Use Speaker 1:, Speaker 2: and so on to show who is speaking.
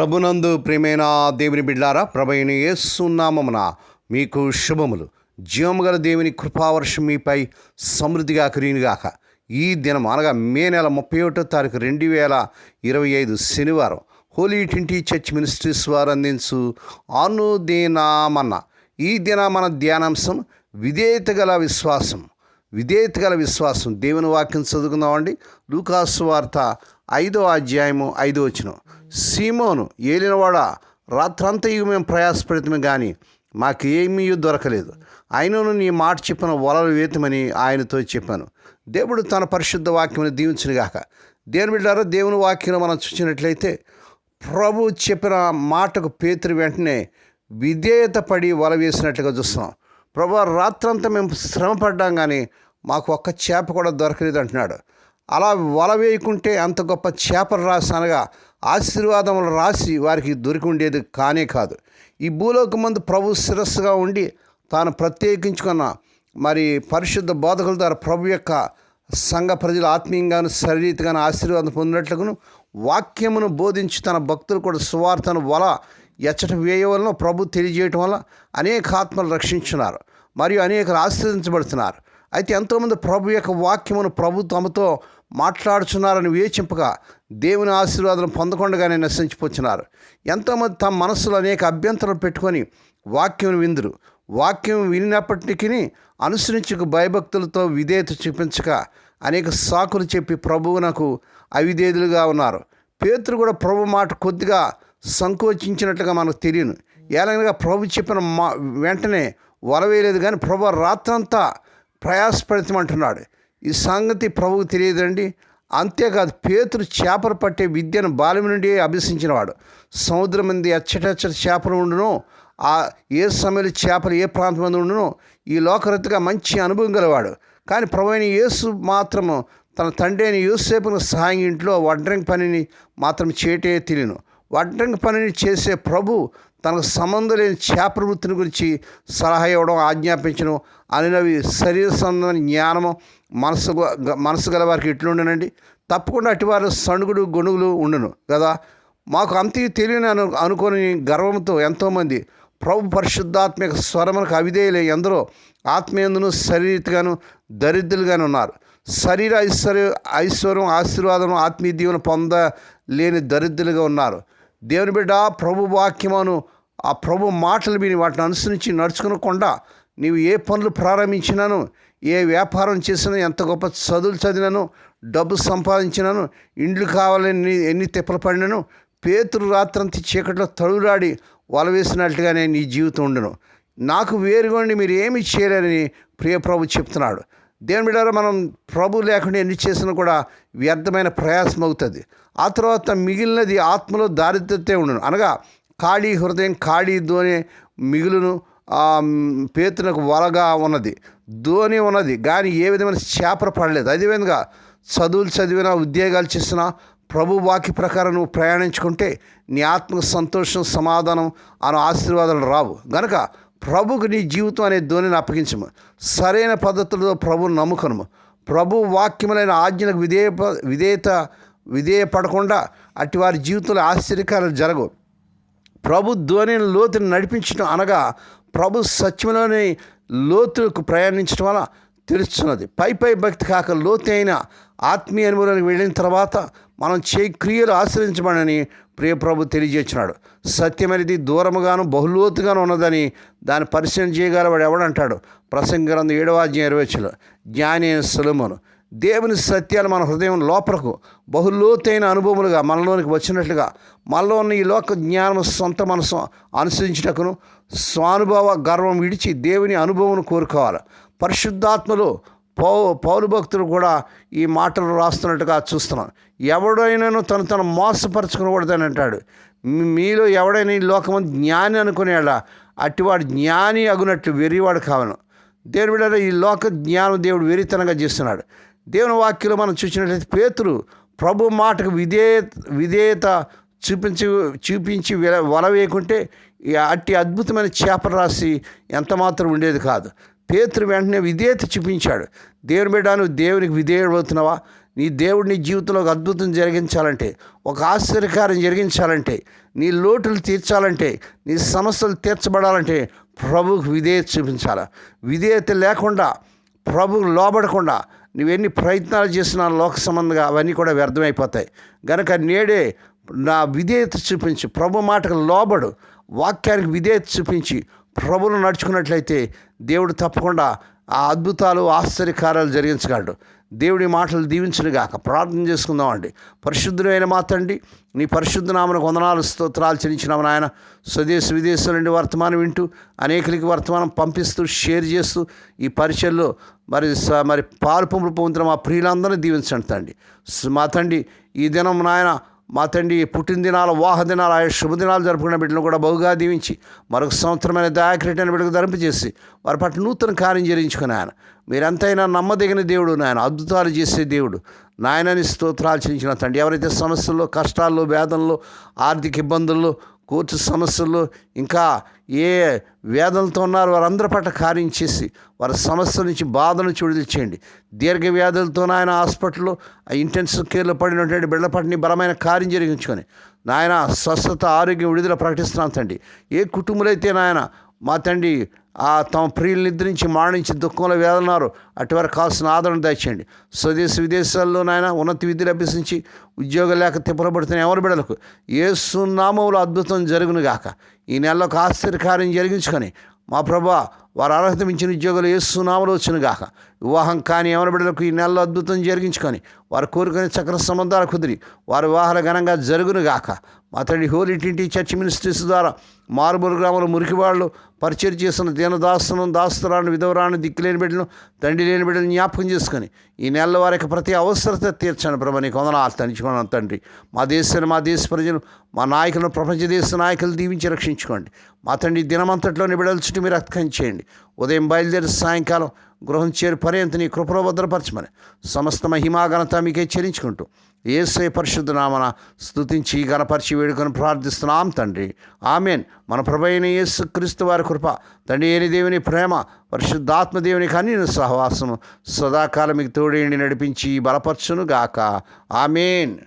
Speaker 1: ప్రభునందు ప్రేమైన దేవుని బిడ్డారా ప్రభైన యేసునామమున మీకు శుభములు. జీవముగల దేవుని కృపావర్షం మీపై సమృద్ధిగా కురియునుగాక ఈ దినం అనగా మే నెల ముప్పై ఒకటో తారీఖు రెండు వేల ఇరవై ఐదు శనివారం హోలీ ట్వంటీ చర్చ్ మినిస్ట్రీస్ వారు అందించు అనుదినామన్న. ఈ దిన మన ధ్యానాంశం విధేయత గల విశ్వాసం. విధేయత గల విశ్వాసం. దేవుని వాక్యం చదువుకుందామండి. లూకాసు వార్త ఐదో అధ్యాయము ఐదో వచ్చిన సీమోను ఏలినవాడ రాత్రంతయు మేము ప్రయాసపడితమే కానీ మాకు ఏమీ దొరకలేదు. అయినను నీ మాట చెప్పిన వలలు వేతమని ఆయనతో చెప్పాను. దేవుడు తన పరిశుద్ధ వాక్యమును దీవించునుగాక దేవుని బిడ్డారా దేవుని వాక్యం మనం చూసినట్లయితే ప్రభు చెప్పిన మాటకు పేతురు వెంటనే విధేయత పడి వల వేసినట్లుగా చూస్తున్నాం. ప్రభు రాత్రంతా మేము శ్రమ పడ్డాం కానీ మాకు ఒక్క చేప కూడా దొరకలేదు అంటున్నాడు. అలా వల వేయకుంటే అంత గొప్ప చేపలు రాసి అనగా ఆశీర్వాదములు రాసి వారికి దొరికి ఉండేది కానే కాదు. ఈ భూలోక మందు ప్రభు శిరస్సుగా ఉండి తాను ప్రత్యేకించుకున్న మరి పరిశుద్ధ బోధకుల ద్వారా ప్రభు యొక్క సంఘ ప్రజలు ఆత్మీయంగాను శరీరగాను ఆశీర్వాదం పొందినట్లుగాను వాక్యమును బోధించి తన భక్తులు కూడా సువార్తను వల ఎచ్చట వేయవలన ప్రభు తెలియజేయటం వల్ల అనేక ఆత్మలు రక్షించున్నారు మరియు అనేకలు ఆశ్రయించబడుతున్నారు అయితే ఎంతోమంది ప్రభు యొక్క వాక్యమును ప్రభు తమతో మాట్లాడుచున్నారని వేచింపగా దేవుని ఆశీర్వాదం పొందకుండగానే నశించిపోతున్నారు. ఎంతోమంది తమ మనస్సులో అనేక అభ్యంతరాలు పెట్టుకొని వాక్యం విందురు. వాక్యం వినినప్పటికీ అనుసరించుకు భయభక్తులతో విధేయత చూపించక అనేక సాకులు చెప్పి ప్రభువునకు అవిధేయులుగా ఉన్నారు. పేతురు కూడా ప్రభు మాట కొద్దిగా సంకోచించినట్లుగా మనకు తెలియను. ఎలాగనగా ప్రభు చెప్పిన మా వెంటనే వలవేయలేదు కానీ ప్రభు రాత్రంతా ప్రయాసపడతామంటున్నాడు. ఈ సంగతి ప్రభుకు తెలియదండి అంతేకాదు పేతురు చేపలు పట్టే విద్యను బాల్యం నుండి అభ్యసించినవాడు. సముద్రం మీద ఎచ్చటెచ్చటి చేపలు ఉండును. ఆ ఏ సమయంలో చేపలు ఏ ప్రాంతం మీద ఉండును ఈ లోకరీతిగా మంచి అనుభవం గలవాడు. కానీ ప్రభు అయిన యేసు మాత్రము తన తండ్రి అయిన యూసేపును సహాయం ఇంట్లో వడ్రంగ్ పనిని మాత్రం చేయటే తెలియను. వడ్డంగి పనిని చేసే ప్రభు తనకు సంబంధం లేని చేపవృత్తిని గురించి సలహా ఇవ్వడం ఆజ్ఞాపించడం అనేవి శరీర సంబంధమైన జ్ఞానము మనసు మనసు గల వారికి ఎట్లుండనండి తప్పకుండా అటువారు సణుగుడు గొణుగులు ఉండును కదా? మాకు అంత తెలియని అను అనుకోని గర్వంతో ఎంతోమంది ప్రభు పరిశుద్ధాత్మిక స్వరములకు అవిధేయులే ఎందరో ఆత్మీయందును శరీరగాను దరిద్రులుగాను ఉన్నారు. శరీర ఐశ్వర్య ఐశ్వర్యం ఆశీర్వాదం ఆత్మీయ దీవెన పొందలేని దరిద్రులుగా ఉన్నారు. దేవుని బిడ్డ ప్రభు వాక్యమును ఆ ప్రభు మాటలు విని వాటిని అనుసరించి నడుచుకునకుండా నీవు ఏ పనులు ప్రారంభించినాను ఏ వ్యాపారం చేసినా ఎంత గొప్ప చదువులు చదివినాను డబ్బు సంపాదించినాను ఇండ్లు కావాలని ఎన్ని తిప్పలు పడినాను పేతురు రాత్రంతి చీకట్లో తడురాడి వల వేసినట్టుగానే నీ జీవితం ఉండను. నాకు వేరుగొండి మీరు ఏమి చేయలేరని ప్రియ ప్రభు చెప్తున్నాడు. దేవుని బిడ్డారా మనం ప్రభు లేకుండా ఎన్ని చేసినా కూడా వ్యర్థమైన ప్రయాసం అవుతుంది. ఆ తర్వాత మిగిలినది ఆత్మలో దారిద్రతే ఉండను. అనగా ఖాళీ హృదయం ఖాళీ ధోని మిగులును పేతునకు వలగా ఉన్నది. ధోని ఉన్నది. కానీ ఏ విధమైన చేపర పడలేదు. అదేవిధంగా చదువులు చదివినా ఉద్యోగాలు చేసినా ప్రభు వాక్య ప్రకారం నువ్వు ప్రయాణించుకుంటే నీ ఆత్మకు సంతోషం సమాధానం అను ఆశీర్వాదాలు రావు. గనక ప్రభుకు నీ జీవితం అనే ధోనిని అప్పగించము. సరైన పద్ధతులతో ప్రభువును నమ్ముకనము. ప్రభు వాక్యములైన ఆజ్ఞలకు విధేయ విధేయత విధేయపడకుండా అట్టి వారి జీవితంలో ఆశ్చర్యకాలు జరగవు. ప్రభు ధ్వనిని లోతుని నడిపించడం అనగా ప్రభు సత్యంలోని లోతులకు ప్రయాణించడం వల్ల తెలుస్తున్నది. పై పై భక్తి కాక లోతైన ఆత్మీయ అనుభవానికి వెళ్ళిన తర్వాత మనం చే క్రియలు ఆశ్రయించబడని ప్రియప్రభు తెలియజేస్తున్నాడు. సత్యం అనేది దూరముగాను బహులోతుగాను ఉన్నదని దాన్ని పరిశీలన చేయగల వాడు ఎవడంటాడు? ప్రసంగ ఏడవ అధ్యాయం ఇరవైలో జ్ఞాని సులమును. దేవుని సత్యాలు మన హృదయం లోపలకు బహులోతైన అనుభవములుగా మనలోనికి వచ్చినట్లుగా మనలో ఉన్న ఈ లోక జ్ఞానం సొంత మనసు అనుసరించుటకును స్వానుభవ గర్వం విడిచి దేవుని అనుభవం కోరుకోవాలి. పరిశుద్ధాత్మలో పౌ పౌరు భక్తులు కూడా ఈ మాటలు రాస్తున్నట్టుగా చూస్తున్నాం. ఎవడైనాను తను తను మోసపరచుకునకూడదని అంటాడు. మీలో ఎవడైనా ఈ లోకం జ్ఞాని అనుకునేలా అట్టివాడు జ్ఞాని అగునట్టు వెరివాడు కావను దేవుని బిడ్డ ఈ లోక జ్ఞానం దేవుడు వెరితనంగా చేస్తున్నాడు. దేవుని వాక్యంలో మనం చూసినట్లయితే పేతురు ప్రభు మాటకు విధేయ విధేయత చూపించి చూపించి వల వేయకుంటే అట్టి అద్భుతమైన చేపలు రాసి ఎంతమాత్రం ఉండేది కాదు. పేతురు వెంటనే విధేయత చూపించాడు. దేవుని బిడ్డ నువ్వు దేవునికి విధేయుడవుతున్నావా? నీ దేవుడు నీ జీవితంలో ఒక అద్భుతం జరిగించాలంటే ఒక ఆశ్చర్యకారం జరిగించాలంటే నీ లోటులు తీర్చాలంటే నీ సమస్యలు తీర్చబడాలంటే ప్రభువుకు విధేయత చూపించాలి? విధేయత లేకుండా ప్రభుకు లోబడకుండా నువ్వెన్ని ప్రయత్నాలు చేసినా లోక సంబంధంగా అవన్నీ కూడా వ్యర్థమైపోతాయి. గనక నేడే నా విధేయత చూపించి ప్రభు మాటకు లోబడు వాక్యానికి విధేయత చూపించి ప్రభులు నడుచుకున్నట్లయితే దేవుడు తప్పకుండా ఆ అద్భుతాలు ఆశ్చర్యకార్యాలు జరిగించగలడు. దేవుడి మాటలు దీవించును గాక. ప్రార్థన చేసుకుందామండి. పరిశుద్ధుడైన మా నీ పరిశుద్ధ నామను వందనాలు స్తోత్రాలు చెల్లించినాము నాయన. స్వదేశ విదేశాల నుండి వర్తమానం వింటూ అనేకులకి వర్తమానం పంపిస్తూ షేర్ చేస్తూ ఈ పరిచయలో మరి స- మరి పాలు పంపులు పొందుతున్న మా ప్రియులందరినీ దీవించండి తండ్రి. మా తండ్రి ఈ దినం నాయన మా తండ్రి పుట్టినదినాలు వాహ దినాలు ఆయా శుభదినాలు జరుపుకున్న బిడ్డలు కూడా బహుగా దీవించి మరొక సంవత్సరమైన దయాక్రీటైన బిడ్డకు ధరింపజేసి వారి పట్ల నూతన కార్యం జరిగించుకుని ఆయన. మీరెంతైనా నమ్మదగిన దేవుడు నాయన అద్భుతాలు చేసే దేవుడు. నాయనని స్తోత్రాలు చెల్లించిన తండ్రి ఎవరైతే సమస్యల్లో కష్టాల్లో వేదనలో ఆర్థిక ఇబ్బందుల్లో కోర్టు సమస్యలు ఇంకా ఏ వేదనలతో ఉన్నారో వారందరి పట్ల కార్యం చేసి వారి సమస్యల నుంచి బాధ నుంచి విడుదల చేయండి. దీర్ఘ వ్యాధులతో నాయన హాస్పిటల్లో ఆ ఇంటెన్సివ్ కేర్లో పడినటువంటి బిడ్డల బలమైన కార్యం జరిగించుకొని నాయన స్వస్థత ఆరోగ్యం విడుదల ప్రకటిస్తున్నాను తండి ఏ కుటుంబాలైతే నాయన మా తండ్రి ఆ తమ ప్రియులు నిద్రించి మాణించి దుఃఖంలో వేదన్నారు. అటువారు కావాల్సిన ఆదరణ దయచేయండి స్వదేశ విదేశాల్లో నాయన ఉన్నత విద్యలు అభ్యసించి ఉద్యోగం లేక తిప్పలబడుతున్న ఎవరి బిడలకు ఏ సున్నామంలో అద్భుతం జరుగును గాక ఈ నెలలో ఒక ఆశ్చర్యకార్యం జరిగించుకొని మా ప్రభా వారు అర్హత మించిన ఉద్యోగాలు ఏసునామలు సునామలు గాక వివాహం కాని ఎవరి బిడ్డలకు ఈ నెలలో అద్భుతం జరిగించుకొని వారు కోరుకుని చక్ర సంబంధాలు కుదిరి వారి వివాహాలు ఘనంగా జరుగును గాక మా తండ్రి హోలీ టింటి చర్చ్ మినిస్ట్రీస్ ద్వారా మారుమూరు గ్రామంలో మురికివాళ్ళు పరిచయం చేసిన దీనదాసులను దాస్తురాన్ని విధవరాను దిక్కులేని బిడ్డను తండ్రి లేని బిడ్డలను జ్ఞాపకం చేసుకొని ఈ నెల వారి యొక్క ప్రతి అవసరత తీర్చండి ప్రభా. నీకు వందనాలు తనిచుకున్నాను తండ్రి. మా దేశాన్ని మా దేశ ప్రజలు మా నాయకులను ప్రపంచ దేశ నాయకులు దీవించి రక్షించుకోండి. మా తండ్రి దినమంతట్లోని బిడ్డల చుట్టూ మీరు రక్తం చేయండి ఉదయం బయలుదేరి సాయంకాలం గృహం చేరు పర్యంత నీ కృపలో భద్రపరచమని సమస్త మహిమాఘనత మీకే చెల్లించుకుంటూ ఏసే పరిశుద్ధ నామన స్థుతించి గణపరిచి వేడుకొని ప్రార్థిస్తున్నాం తండ్రి. ఆమెన్. మన ప్రభైన యేసు క్రీస్తు వారి కృప తండ్రి ఏని దేవుని ప్రేమ పరిశుద్ధాత్మ దేవుని కానీ సహవాసము సదాకాలం మీకు తోడేండి నడిపించి బలపరచును గాక ఆమెన్.